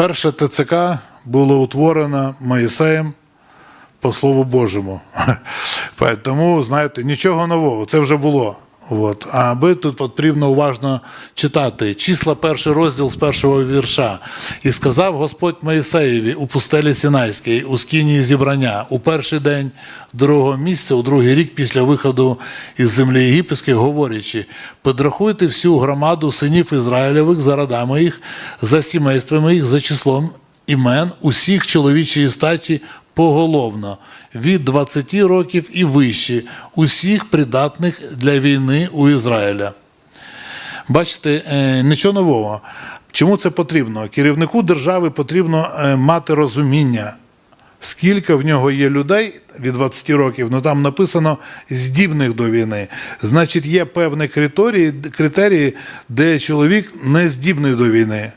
Перше ТЦК було утворено Моїсеєм по Слову Божому. Тому, знаєте, нічого нового, це вже було. От. А ви тут потрібно уважно читати. Числа перший розділ з першого вірша. І сказав Господь Моїсеєві у пустелі Сінайській, у скинії зібрання, у перший день другого місяця, у другий рік після виходу із землі єгипетської, говорячи: подрахуйте всю громаду синів Ізраїлевих за родами їх, за сімействами їх, за числом імен усіх чоловічої статі поголовно від 20 років і вище, усіх придатних для війни у Ізраїля. Бачите, е, нічого нового. Чому це потрібно? Керівнику держави потрібно е, мати розуміння, скільки в нього є людей від 20 років, ну там написано здібних до війни. Значить, є певні критерії, критерії де чоловік не здібний до війни.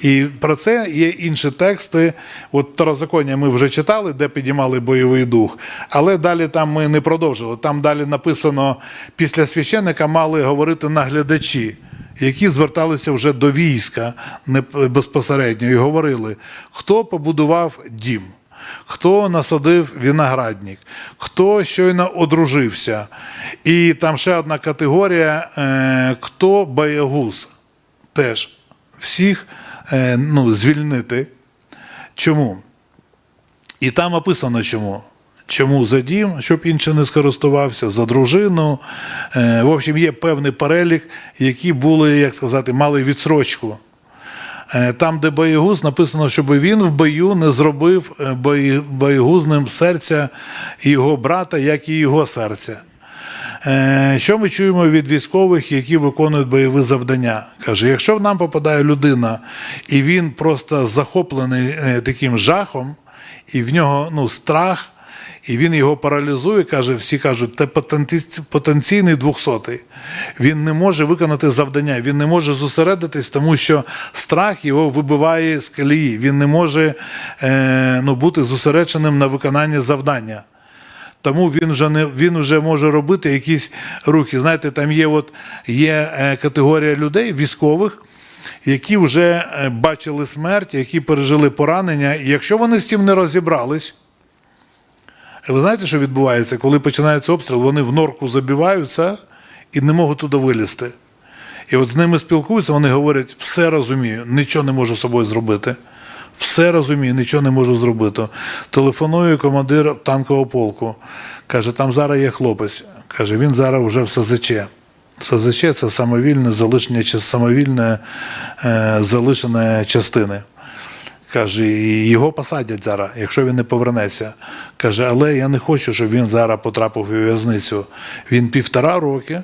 І про це є інші тексти. От Второзаконня ми вже читали, де підіймали бойовий дух. Але далі там ми не продовжили. Там далі написано, після священника мали говорити наглядачі, які зверталися вже до війська безпосередньо і говорили, хто побудував дім. Хто насадив виноградник, хто щойно одружився. І там ще одна категорія: е, хто боягуз. Теж всіх ну, звільнити. Чому? І там описано чому. Чому за дім, щоб інший не скористувався, за дружину. Е, В общем, є певний перелік, які були, як сказати, мали відсрочку. Е, Там, де боєгуз, написано, щоб він в бою не зробив е, боєгузним серця його брата, як і його серця. Е, Що ми чуємо від військових, які виконують бойові завдання? Каже, якщо нам попадає людина, і він просто захоплений е, таким жахом, і в нього ну, страх, і він його паралізує, каже, всі кажуть, це потенційний двохсотий. Він не може виконати завдання, він не може зосередитись, тому що страх його вибиває з колії. Він не може е, ну, бути зосередженим на виконанні завдання. Тому він вже не він вже може робити якісь рухи. Знаєте, там є от є е, категорія людей, військових, які вже е, бачили смерть, які пережили поранення. І якщо вони з цим не розібрались, ви знаєте, що відбувається, коли починається обстріл, вони в норку забиваються і не можуть туди вилізти. І от з ними спілкуються, вони говорять, все розумію, нічого не можу з собою зробити. Все розумію, нічого не можу зробити. Телефоную командир танкового полку. Каже, там зараз є хлопець. Каже, він зараз вже в СЗЧ. СЗЧ це самовільне залишення самовільне е, залишення частини. Каже, його посадять зараз, якщо він не повернеться. Каже, але я не хочу, щоб він зараз потрапив у в'язницю. Він півтора роки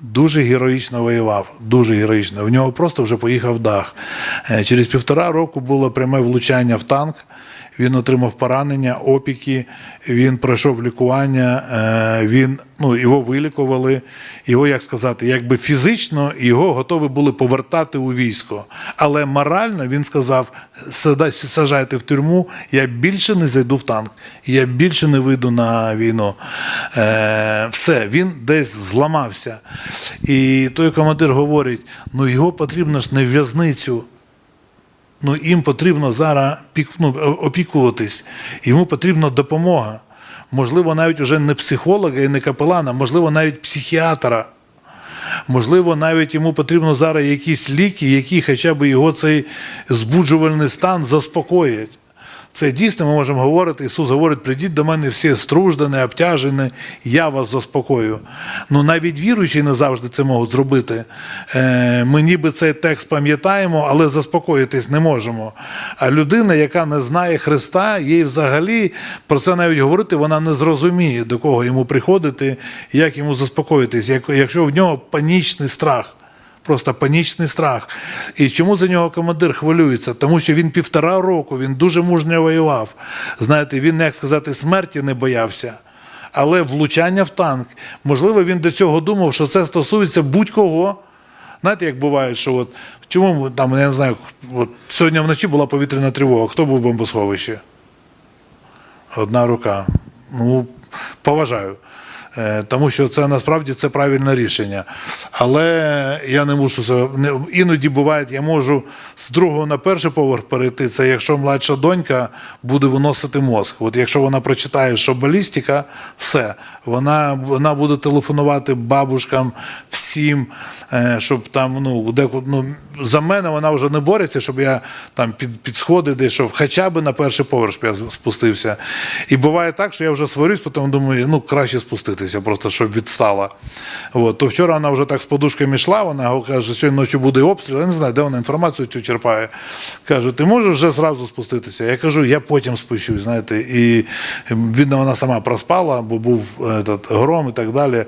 дуже героїчно воював. Дуже героїчно. У нього просто вже поїхав дах. Е, Через півтора року було пряме влучання в танк. Він отримав поранення, опіки, він пройшов лікування, е, він, ну, його вилікували, його, як сказати, якби фізично його готові були повертати у військо. Але морально він сказав: сажайте в тюрму, я більше не зайду в танк, я більше не вийду на війну. Е, все, він десь зламався. І той командир говорить: ну його потрібно ж не в в'язницю. Ну, їм потрібно зараз ну, опікуватись, йому потрібна допомога. Можливо, навіть уже не психолога і не капелана, можливо, навіть психіатра. Можливо, навіть йому потрібно зараз якісь ліки, які хоча б його цей збуджувальний стан заспокоять. Це дійсно ми можемо говорити. Ісус говорить: прийдіть до мене всі струждані, обтяжені, я вас заспокою. Ну навіть віруючі не завжди це можуть зробити. Е, Ми ніби цей текст пам'ятаємо, але заспокоїтись не можемо. А людина, яка не знає Христа, їй взагалі про це навіть говорити, вона не зрозуміє, до кого йому приходити, як йому заспокоїтись, якщо в нього панічний страх. Просто панічний страх. І чому за нього командир хвилюється? Тому що він півтора року, він дуже мужньо воював. Знаєте, він, як сказати, смерті не боявся. Але влучання в танк, можливо, він до цього думав, що це стосується будь-кого. Знаєте, як буває, що от чому там, я не знаю, от сьогодні вночі була повітряна тривога. Хто був в бомбосховищі? Одна рука. Ну, поважаю. Е, Тому що це насправді це правильне рішення. Але я не мушу себе. Іноді буває, я можу з другого на перший поверх перейти. Це якщо младша донька буде виносити мозк. От якщо вона прочитає, що балістика, все, вона, вона буде телефонувати бабушкам всім, е, щоб там, ну, де, ну, за мене вона вже не бореться, щоб я там під, під сходи десь, щоб хоча б на перший поверх я спустився. І буває так, що я вже сварюсь, потім думаю, ну краще спуститися, просто щоб відстала. От. То вчора вона вже так з подушками йшла, вона каже, що сьогодні ночі буде обстріл. Я не знаю, де вона інформацію цю черпає. Каже, ти можеш вже зразу спуститися? Я кажу, я потім спущусь, знаєте. І видно, вона сама проспала, бо був е, этот, гром і так далі.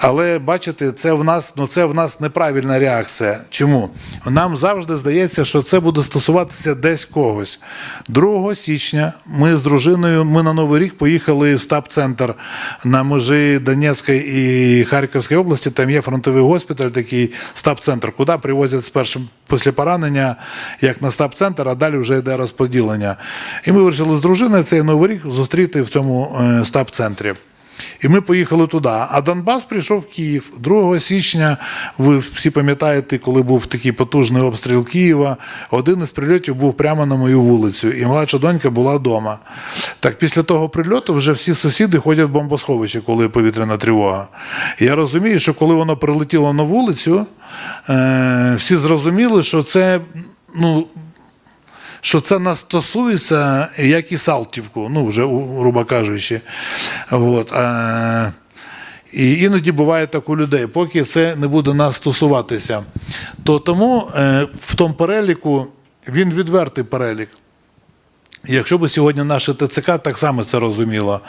Але бачите, це в нас ну це в нас неправильна реакція. Чому? Нам завжди здається, що це буде стосуватися десь когось. 2 січня ми з дружиною ми на Новий рік поїхали в стаб-центр на межі Донецької і Харківської області. Там є фронтовий госпіталь, такий стаб-центр, куди привозять з першим після поранення, як на стаб-центр, а далі вже йде розподілення. І ми вирішили з дружиною цей новий рік зустріти в цьому е, стаб-центрі. І ми поїхали туди. А Донбас прийшов в Київ 2 січня. Ви всі пам'ятаєте, коли був такий потужний обстріл Києва. Один із прильотів був прямо на мою вулицю, і младша донька була вдома. Так після того прильоту вже всі сусіди ходять в бомбосховище, коли повітряна тривога. Я розумію, що коли воно прилетіло на вулицю, е, всі зрозуміли, що це. ну, що це нас стосується, як і Салтівку, ну вже грубо кажучи. От, а, і іноді буває так у людей, поки це не буде нас стосуватися. То тому е, в тому переліку він відвертий перелік. Якщо б сьогодні наше ТЦК так само це розуміло,